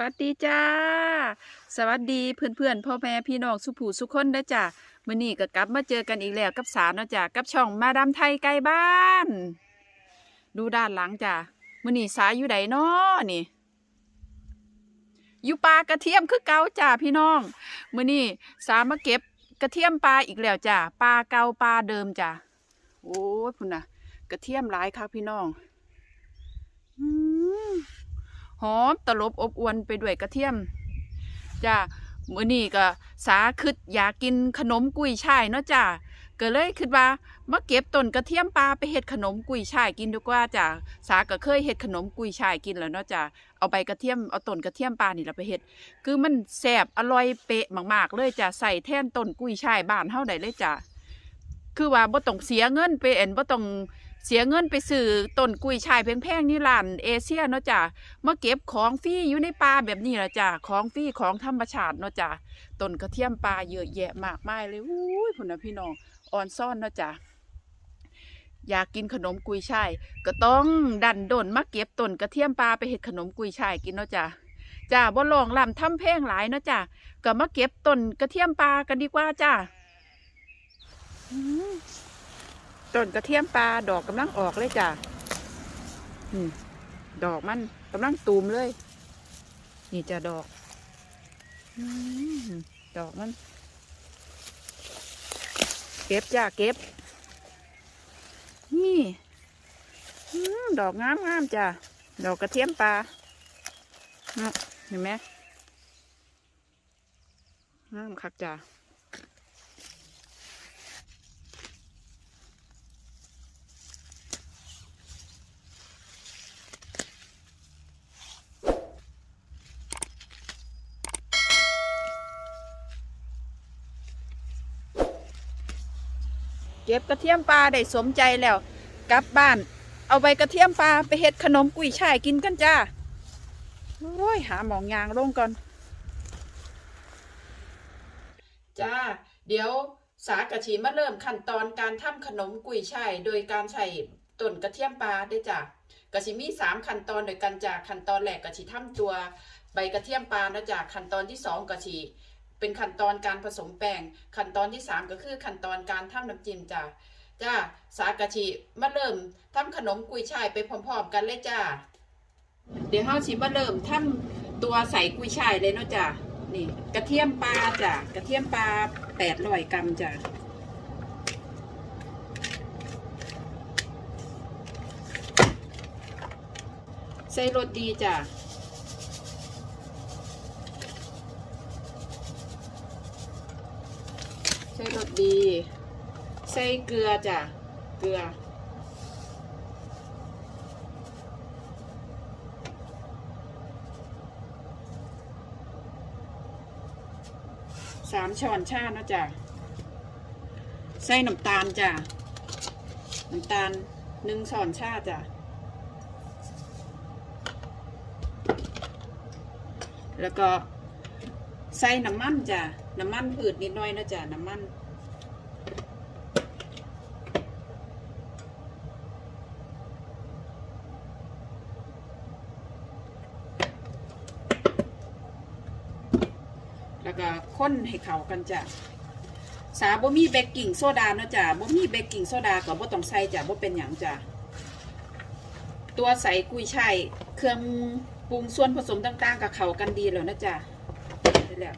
วัสดีจ้า สวัสดีเพื่อนๆพ่อแม่พี่น้องสุผู้สุคนเด้จ้ามื้อนี้ก็กลับมาเจอกันอีกแล้วกับสาวเนาะจ้ากับช่องมาดามไทยไกลบ้าน ดูด้านหลังจ้ามื้อนี้สาอยู่ใดน้อนี่อยู่ปลากระเทียมคือเก่าจ้าพี่น้องมื้อนี้สามาเก็บกระเทียมปลาอีกแล้วจ้าปลาเก่าปลาเดิมจ้าโอ้ยพุ่นน่ะกระเทียมหลายครับพี่น้องอืม หอมตลบอบอวนไปด้วยกระเทียมจ้ามื้อนี้ก็สาคิดอยากกินขนมกุยช่ายเนาะจ้าก็เลยคิดว่ามาเก็บต้นกระเทียมปลาไปเฮ็ดขนมกุยช่ายกินดีกว่าจ้าสาก็เคยเฮ็ดขนมกุยช่ายกินแล้วเนาะจ้าเอาใบกระเทียมเอาต้นกระเทียมปลานี่ละไปเฮ็ดคือมันแซ่บอร่อยเป๊ะมากๆเลยจ้าใส่แท่นต้นกุยช่ายบ้านเฮาได้เลยจ้าคือว่าบ่ต้องเสียเงินไปเอ็นบ่ต้อง เสียเงินไปซื้อต้นกุยช่ายแพงๆนี่ร้านเอเชียเนาะจ้ามาเก็บของฟรีอยู่ในป่าแบบนี้ละจ้ะของฟรีของธรรมชาติเนาะจ้ะต้นกระเทียมปลาเยอะแยะมากมายเลยอุ้ยพุ่นนะพี่น้องอ่อนซ่อนเนาะจ้ะอยากกินขนมกุยช่ายก็ต้องดันดนมาเก็บต้นกระเทียมปลาไปเฮ็ดขนมกุยช่ายกินเนาะจ้ะจ้าบ่ลองลำทำเพงหลายเนาะจ้ะก็มาเก็บต้นกระเทียมปลากันดีกว่าจ้ะ ต้นกระเทียมปลาดอกกำลังออกเลยจ้ะดอกมันกำลังตูมเลย นี่จะดอกอดอกมัน เก็บจ้าเก็บ นี่ดอกงามงามจ้าดอกกระเทียมปลาเนาะเห็นไหมงามคักจ้า ก็บกระเทียมปลาได้สมใจแล้ว กลับบ้าน เอาใบกระเทียมปลาไปเฮ็ดขนมกุยช่ายกินกันจ้าโอ้ยหาหมองยางลงก่อน จ้า เดี๋ยวสากะชีมาเริ่มขั้นตอนการทำขนมกุยช่ายโดยการใช้ต้นกระเทียมปลาได้จ้ากะชิมีสามขั้นตอนโดยกันจากขั้นตอนแรกกะชิทำตัวใบกระเทียมปลานะจากขั้นตอนที่สองกะชิ เป็นขั้นตอนการผสมแป้งขั้นตอนที่สามก็คือขั้นตอนการทำน้ำจิ้มจ้าจ้าสากะชิมาเริ่มทำขนมกุยช่ายไปพร้อมๆ กันเลยจ้าเดี๋ยวเฮาสิมาเริ่มทำตัวใส่กุยช่ายเลยเนาะจ้านี่กระเทียมปลาจ้ะกระเทียมปลาแปดร้อยกรัมจ้ะใส่รสดีจ้ะ ใส่รส ดี ใส่เกลือจ้ะ เกลือ สามช้อนชาเนาะจ้ะ ใส่น้ำตาลจ้ะ น้ำตาลหนึ่งช้อนชาจ้ะ แล้วก็ใส่น้ำมันจ้ะ น้ำมันพืชนิดหน่อยนะจ้ะ น้ำมัน แล้วก็ค้นให้เข้ากันจ้ะสาบ่มีเบกกิ้งโซดาเนาะจ้ะบ่มีเบกกิ้งโซดาก็บ่ต้องใส่จ้ะบ่เป็นหยังจ้ะตัวใส่กุยช่ายเครื่องปรุงส่วนผสมต่างๆ กับเข้ากันดีแล้วนะจ้ะได้แล้ว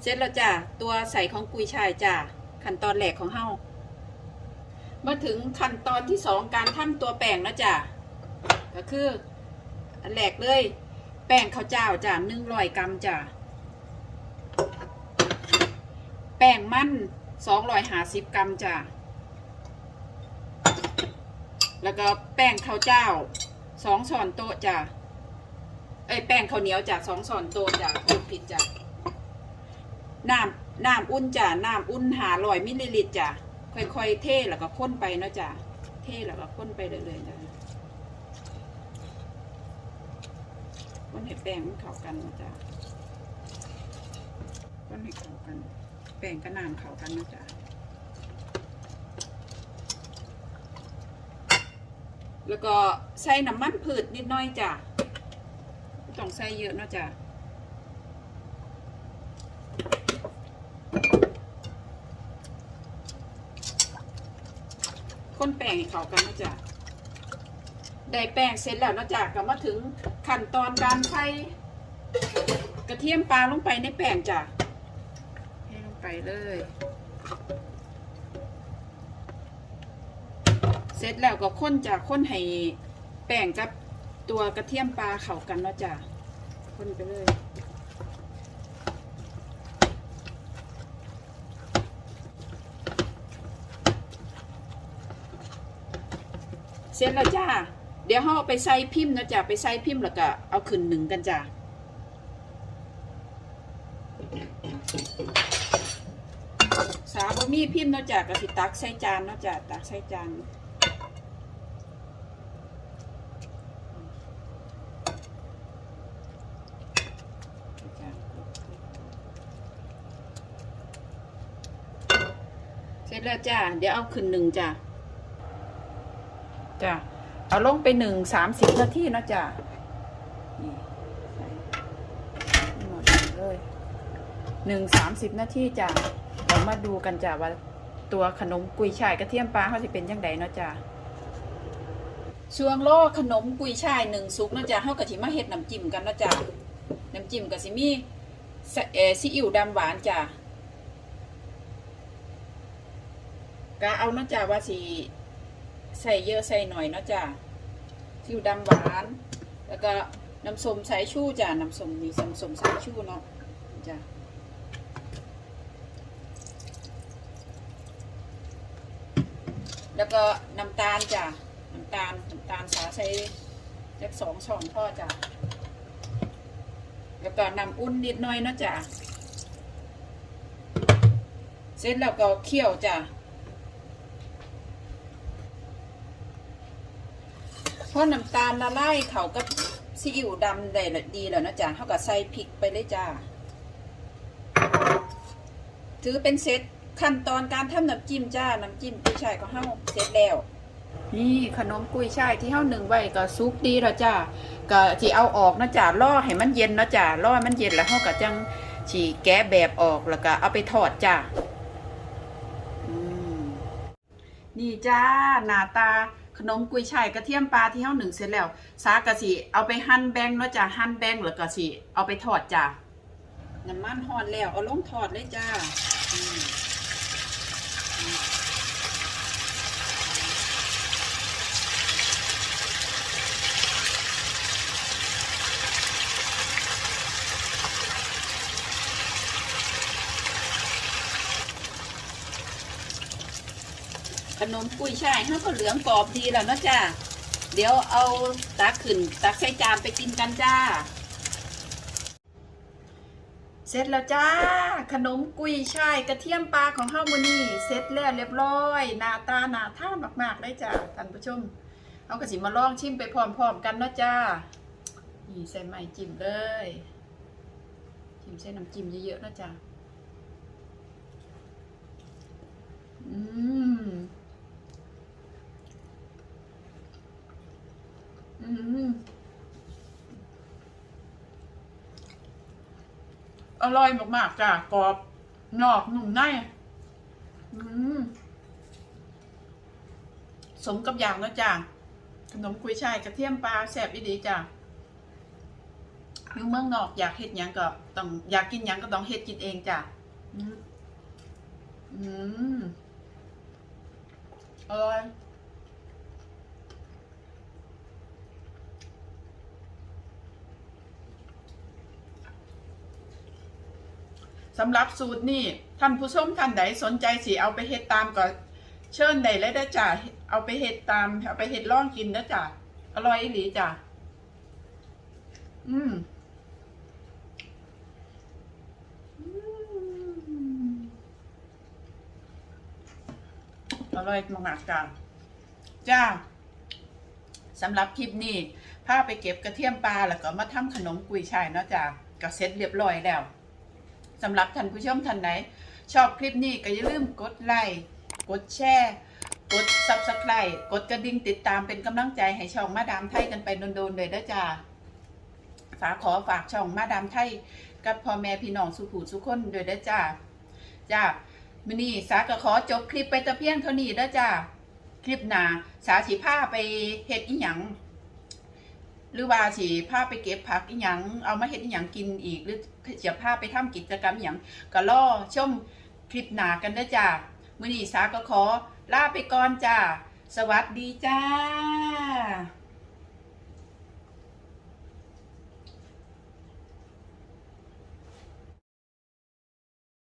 เสร็จแล้วจ้ะตัวใส่ของกุยช่ายจ้ะขั้นตอนแรกของเฮามาถึงขั้นตอนที่สองการทำตัวแป้งนะจ้ะก็คืออันแรกเลย แป้งข้าวเจ้าจ้ะหนึ่งร้อยกรัมจ้ะ แป้งมันสองร้อยหาสิบกรัมจ้ะ แล้วก็แป้งข้าวเจ้าสองช้อนโต๊ะจ้ะ เอ้ยแป้งข้าวเหนียวจ้ะสองช้อนโต๊ะจ้ะพูดผิดจ้ะ น้ำน้ำอุ่นจ้ะ น้ำอุ่นหาร้อยมิลลิลิตรจ้ะ ค่อยๆเทแล้วก็ข้นไปเนาะจ้ะ เทแล้วก็ข้นไปเรื่อยๆจ้ะข้นให้แป้งมันเข้ากันนะจ้ะข้นให้เข้ากัน แป้งกับน้ำเข้ากันนะจ้ะแล้วก็ใส่น้ำมันพืชนิดหน่อยจ้ะต้องใส่เยอะเนาะจ้ะคนแป้งให้เข้ากันนะจ้ะได้แป้งเสร็จแล้วนะจ้ะก็มาถึงขั้นตอนการใส่กระเทียมปลาลงไปในแป้งจ้ะ ไปเลย เสร็จแล้วก็ข้นจากข้นให้แป้งกับตัวกระเทียมปลาเข้ากันเนาะจ้ะข้นไปเลยเสร็จแล้วจ้า เดี๋ยวเราเอาไปใส่พิมพ์นะจ้ะไปใส่พิมพ์แล้วก็เอาขึ้นหนึ่งกันจ้าบ มีพิมพ์เนาะจ้ะก็สิตักใส่จานเนาะจ้ะตักใส่จานเสร็จแล้วจ้า เดี๋ยวเอาขึ้นหนึ่งจ้ะจ้ะเอาลงไปหนึ่งสามสิบนาทีเนาะจ้ะนี่หมดเลยหนึ่งสามสิบนาทีจ้ะ เรามาดูกันจ้ะว่าตัวขนมกุยช่ายกระเทียมปลาเขาจะเป็นยังไงเนาะจ้ะช่วงโลขนมกุยช่ายหนึ่งซุกเนาะจ้ะเขากะทิมาเฮ็ดน้ำจิ้มกันเนาะจ้ะน้ำจิ้มกะสิมีสะเออซีอิ๊วดำหวานจ้ะกะเอาเนาะจ้ะว่าสิใส่เยอะใส่หน่อยเนาะจ้ะซีอิ๊วดำหวาน แล้วก็น้ำส้มสายชูจ้ะน้ำส้มนี่น้ำส้มสายชูเนาะจ้ะ แล้วก็น้ำตาลจ้ะน้ำตาลน้ำตาลสาใส่เล็กสองช่องพ่อจ้ะแล้วก็น้ำอุ่นนิดหน่อยเนาะจ้ะเสร็จแล้วก็เคี่ยวจ้ะพอน้ำตาลละลายเขากับซีอิ๊วดำได้ดีแล้วนะจ้ะเขาก็ใส่พริกไปเลยจ้ะถือเป็นเซต ขั้นตอนการทำน้ำจิ้มจ้า น้ำจิ้มกุ้ยช่ายของเฮาเสร็จแล้ว นี่ขนมกุ้ยช่ายที่เฮาหนึ่งไว้ก็ซุกดีแล้วจ้าก็สิเอาออกนะจ้าล่อให้มันเย็นนะจ้าล่อให้มันเย็นแล้วเฮาก็จังสิแกะแบบออกแล้วก็เอาไปทอดจ้าอืมนี่จ้าหน้าตาขนมกุ้ยช่ายกระเทียมปลาที่เฮาหนึ่งเสร็จแล้วสากะสิเอาไปหั่นแบงเนาะจ้าหั่นแบงแล้วก็สิเอาไปทอดจ้าน้ำมันหอนแล้วเอาลงทอดเลยจ้า นมกุ้ยช่ายเขาก็เหลืองกรอบดีแล้วนะจ้าเดี๋ยวเอาตักขึ้นตักใส่จานไปกินกันจ้า เสร็จแล้วจ้า ขนมกุยช่ายกระเทียมปลาของเฮามื้อนี้เสร็จแล้วเรียบร้อยหน้าตาหน้าท่ามากๆเลยจ้าท่านผู้ชมเอากระสิมาลองชิมไปพร้อมๆกันนะจ้านี่ใส่ไม้จิ้มเลย จิ้มใส่น้ำจิ้มเยอะๆนะจ้าอืม อืมอร่อยมากๆจ้ะกรอบนอกนุ่มในอืมสมกับอย่างแล้วจ้ะขนมกุยช่ายกระเทียมปลาแซ่บอีดีจ้ะอยู่เมืองนอกอยากเฮ็ดหยังก็ต้องอยากกินหยังก็ต้องเฮ็ดกินเองจ้ะอืมอร่อย สำหรับสูตรนี่ท่านผู้ชมท่านใดสนใจสิเอาไปเฮ็ดตามก็เชิญได้เลยได้จ้ะเอาไปเฮ็ดตามเอาไปเฮ็ดล่องกินนะจ้ะอร่อยอีหลีจ้ะอืมอืมอร่อยมากๆจ้ะจ้าสำหรับคลิปนี้พาไปเก็บกระเทียมปลาแล้วก็มาทำขนมกุยช่ายเนาะจ้ะก็เสร็จเรียบร้อยแล้ว สำหรับท่านผู้ชมท่านไหน ชอบคลิปนี้ก็อย่าลืมกดไลค์กดแชร์ กด Subscribe กดกระดิ่งติดตามเป็นกำลังใจให้ช่องมาดามไทยกันไปโดนๆเลยนะจ้าฝากขอฝากช่องมาดามไทย กับพ่อแม่พี่น้องสุผูสุกคนด้วยเด้อจ้าจ้ามื้อนี้สาก็ขอจบคลิปไปแต่เพียงเท่านี้เด้อจ้าคลิปหนาสาสิพาไปเฮ็ดอีหยัง หรือว่าสิพาไปเก็บผักอีหยังเอามาเฮ็ดอีหยังกินอีก หรือจะพาไปทำกิจกรรมอีหยังก็รอชมคลิปหนากันเด้อจ้ามื้อนี้สาก็ขอลาไปก่อนจ้าสวัสดีจ้า